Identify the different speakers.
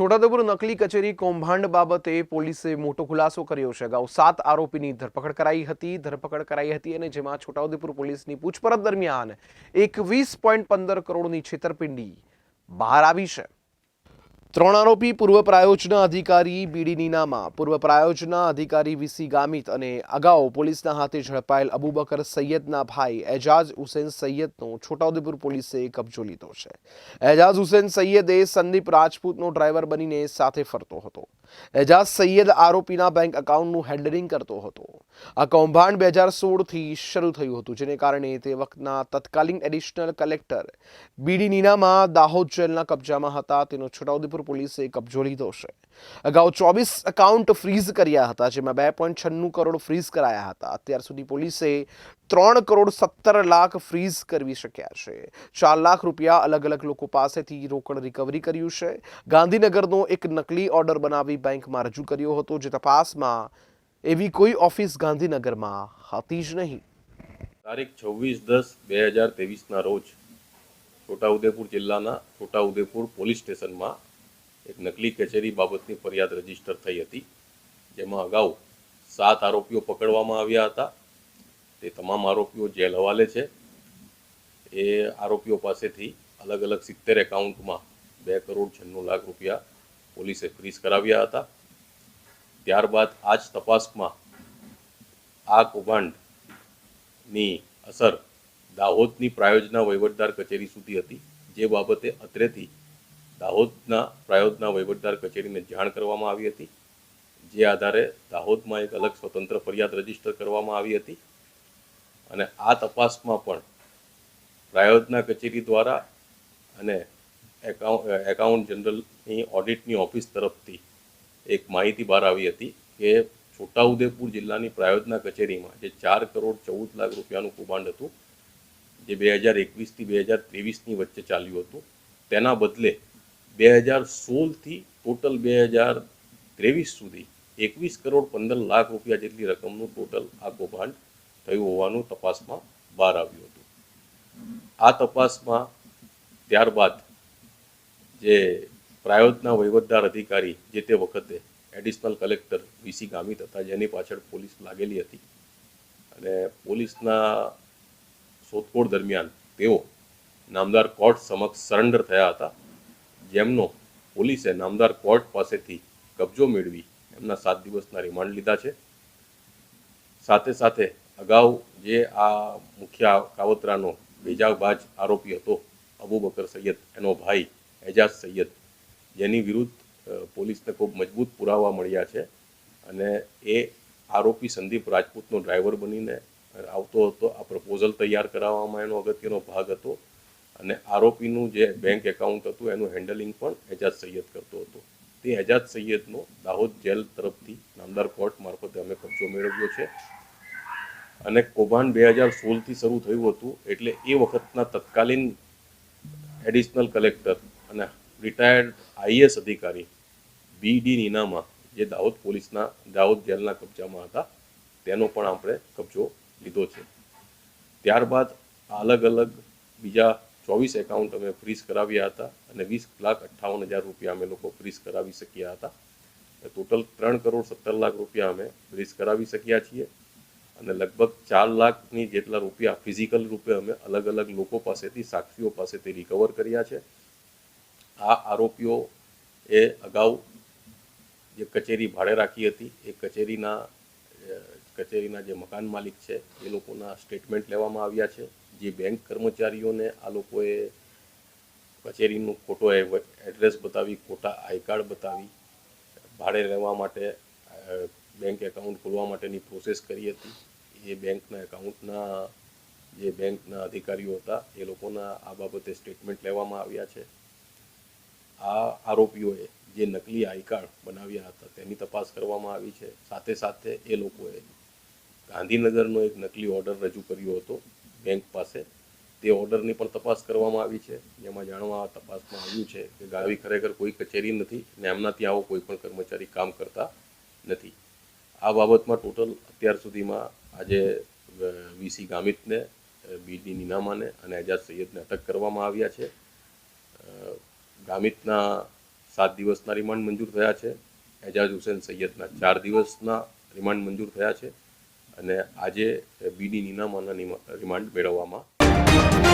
Speaker 1: છોટાઉદેપુર નકલી કચેરી કૌભાંડ બાબતે પોલીસે મોટો ખુલાસો કર્યો છે. અગાઉ સાત આરોપીની ધરપકડ કરાઈ હતી, ધરપકડ કરાઈ હતી અને જેમાં છોટાઉદેપુર પોલીસની પૂછપરછ દરમિયાન એકવીસ પોઈન્ટ પંદર કરોડની છેતરપિંડી બહાર આવી છે. ત્રણ આરોપી, પૂર્વ પ્રાયોજના અધિકારી બીડીની નામા પૂર્વ પ્રાયોજના અધિકારી વીસી ગામિત અને અગાઉ પોલીસના હાથે ઝડપાયેલ અબુબકર સૈયદના ભાઈ એજાજ હુસેન સૈયદનો છોટાઉદેપુર પોલીસે કબજો લીધો છે. એજાજ હુસેન સૈયદે સંદીપ રાજપૂતનો ડ્રાઈવર બનીને સાથે ફરતો હતો. એજાજ સૈયદ આરોપીના બેંક એકાઉન્ટનું હેન્ડલિંગ કરતો હતો. આ કૌભાંડ બે હજાર સોળથી શરૂ થયું હતું, જેને કારણે તે વખતના તત્કાલીન એડિશનલ કલેક્ટર બીડી નીનામાં દાહોદ જેલના કબજામાં હતા. તેનો છોટાઉદેપુર પોલીસે કબજો લીધો છે. અગાઉ ચોવીસ એકાઉન્ટ ફ્રીઝ કર્યા હતા, જેમાં બે પોઈન્ટ છન્નું કરોડ ફ્રીઝ કરાયા હતા. અત્યાર સુધી પોલીસે ત્રણ કરોડ સત્તર લાખ ફ્રીઝ કરવી શક્યા છે. ચાર લાખ રૂપિયા અલગ અલગ લોકો પાસેથી રોકડ રિકવરી કર્યું છે. ગાંધીનગરનો એક નકલી ઓર્ડર બનાવી બેંકમાં રજૂ કર્યો હતો, જે તપાસમાં એવી કોઈ ઓફિસ ગાંધીનગરમાં હતી જ નહીં.
Speaker 2: તારીખ છવ્વીસ દસ બે હજાર ના રોજ છોટાઉદેપુર જિલ્લાના છોટાઉદેપુર પોલીસ સ્ટેશનમાં એક નકલી કચેરી બાબતની ફરિયાદ રજિસ્ટર થઈ હતી, જેમાં અગાઉ સાત આરોપીઓ પકડવામાં આવ્યા હતા. તે તમામ આરોપીઓ જેલ હવાલે છે. એ આરોપીઓ પાસેથી અલગ અલગ સિત્તેર એકાઉન્ટમાં બે કરોડ છન્નું લાખ રૂપિયા પોલીસે ફ્રીઝ કરાવ્યા હતા. ત્યારબાદ આ જ તપાસમાં આ કૌભાંડની અસર દાહોદની પ્રાયોજના વહીવટદાર કચેરી સુધી હતી, જે બાબતે અત્રેથી દાહોદના પ્રાયોજના વહીવટદાર કચેરીને જાણ કરવામાં આવી હતી. જે આધારે દાહોદમાં એક અલગ સ્વતંત્ર ફરિયાદ રજિસ્ટર કરવામાં આવી હતી. અને આ તપાસમાં પણ પ્રાયોજના કચેરી દ્વારા અને એકાઉન્ટ જનરલની ઓડિટની ઓફિસ તરફથી એક માહિતી બહાર આવી હતી કે છોટાઉદેપુર જિલ્લાની પ્રાયોજના કચેરીમાં જે ચાર કરોડ ચૌદ લાખ રૂપિયાનું કૌભાંડ હતું, જે બે હજાર એકવીસથી બે હજાર ત્રેવીસની વચ્ચે ચાલ્યું હતું, તેના બદલે બે હજાર સોળથી ટોટલ બે હજાર ત્રેવીસ સુધી એકવીસ કરોડ પંદર લાખ રૂપિયા જેટલી રકમનું ટોટલ આ કૌભાંડ થયું હોવાનું તપાસમાં બહાર આવ્યું હતું. આ તપાસમાં ત્યારબાદ જે પ્રાયોજના વહીવટદાર અધિકારી જે તે વખતે એડિશનલ કલેક્ટર વીસી ગામિત હતા, જેની પાછળ પોલીસ લાગેલી હતી અને પોલીસના શોધખોળ દરમિયાન તેઓ નામદાર કોર્ટ સમક્ષ સરેન્ડર થયા હતા. જેમનો પોલીસે નામદાર કોર્ટ પાસેથી કબજો મેળવી એમના સાત દિવસના રિમાન્ડ લીધા છે. સાથે સાથે અગાઉ જે આ મુખ્ય કાવતરાનો બેજાબાજ આરોપી હતો અબુબકર સૈયદ, એનો ભાઈ એજાજ સૈયદ, જેની વિરુદ્ધ પોલીસને ખૂબ મજબૂત પુરાવા મળ્યા છે અને એ આરોપી સંદીપ રાજપૂતનો ડ્રાઈવર બનીને આવતો હતો. આ પ્રપોઝલ તૈયાર કરાવવામાં એનો અગત્યનો ભાગ હતો. અને આરોપીનું જે બેંક એકાઉન્ટ હતું, એનું હેન્ડલિંગ પણ એજાજ સૈયદ કરતો હતો. તે એજાજ સૈયદનો દાહોદ જેલ તરફથી નામદાર કોર્ટ મારફતે અમે કબજો મેળવ્યો છે. અને કૌભાંડ બે હજાર સોળથી શરૂ થયું હતું, એટલે એ વખતના તત્કાલીન એડિશનલ કલેક્ટર અને રિટાયર્ડ આઈએસ અધિકારી બી ડી નીનામાં, જે દાહોદ પોલીસના, દાહોદ જેલના કબજામાં હતા, તેનો પણ આપણે કબજો લીધો છે. ત્યારબાદ અલગ અલગ બીજા ચોવીસ એકાઉન્ટ અમે ફ્રીઝ કરાવ્યા હતા અને વીસ લાખ અઠ્ઠાવન હજાર રૂપિયા અમે લોકો ફ્રીઝ કરાવી શક્યા હતા. ટોટલ ત્રણ કરોડ સત્તર લાખ રૂપિયા અમે ફ્રીઝ કરાવી શક્યા છીએ. અને લગભગ ચાર લાખની જેટલા રૂપિયા ફિઝિકલ રૂપે અમે અલગ અલગ લોકો પાસેથી, સાક્ષીઓ પાસેથી રિકવર કર્યા છે. આ આરોપીઓ એ અગાઉ જે કચેરી ભાડે રાખી હતી, એ કચેરીના કચેરીના જે મકાન માલિક છે, એ લોકોના સ્ટેટમેન્ટ લેવામાં આવ્યા છે. જે બેંક કર્મચારીઓને આ લોકોએ કચેરીનું ખોટો એડ્રેસ બતાવી, ખોટા આઈ કાર્ડ બતાવી, ભાડે રહેવા માટે બેંક એકાઉન્ટ ખોલવા માટેની પ્રોસેસ કરી હતી. એ બેંકના એકાઉન્ટના, જે બેંકના અધિકારીઓ હતા, એ લોકોના આ બાબતે સ્ટેટમેન્ટ લેવામાં આવ્યા છે. આ આરોપીઓએ જે નકલી આઈ કાર્ડ બનાવ્યા હતા, તેની તપાસ કરવામાં આવી છે. સાથે સાથે એ લોકોએ ગાંધીનગરનો એક નકલી ઓર્ડર રજૂ કર્યો હતો. બેંક પાસે. તે ઓર્ડરની પણ તપાસ કરવામાં આવી છે. જેમાં જાણવા તપાસમાં આવ્યું છે કે ગાવી ખરેખર કોઈ કચેરી નથી ને એમના ત્યાં આવો કોઈ પણ કર્મચારી કામ કરતા નથી. આ બાબતમાં ટોટલ અત્યાર સુધીમાં આજે વીસી ગામિતને બીડી નીનામાને અને એજાજ સૈયદને અટક કરવામાં આવ્યા છે. ગામિતના સાત દિવસના રિમાન્ડ મંજૂર થયા છે. એજાજ હુસેન સૈયદના ચાર દિવસના રિમાન્ડ મંજૂર થયા છે. અને આજે બીડી નીનામાના રિમાન્ડ મેળવવામાં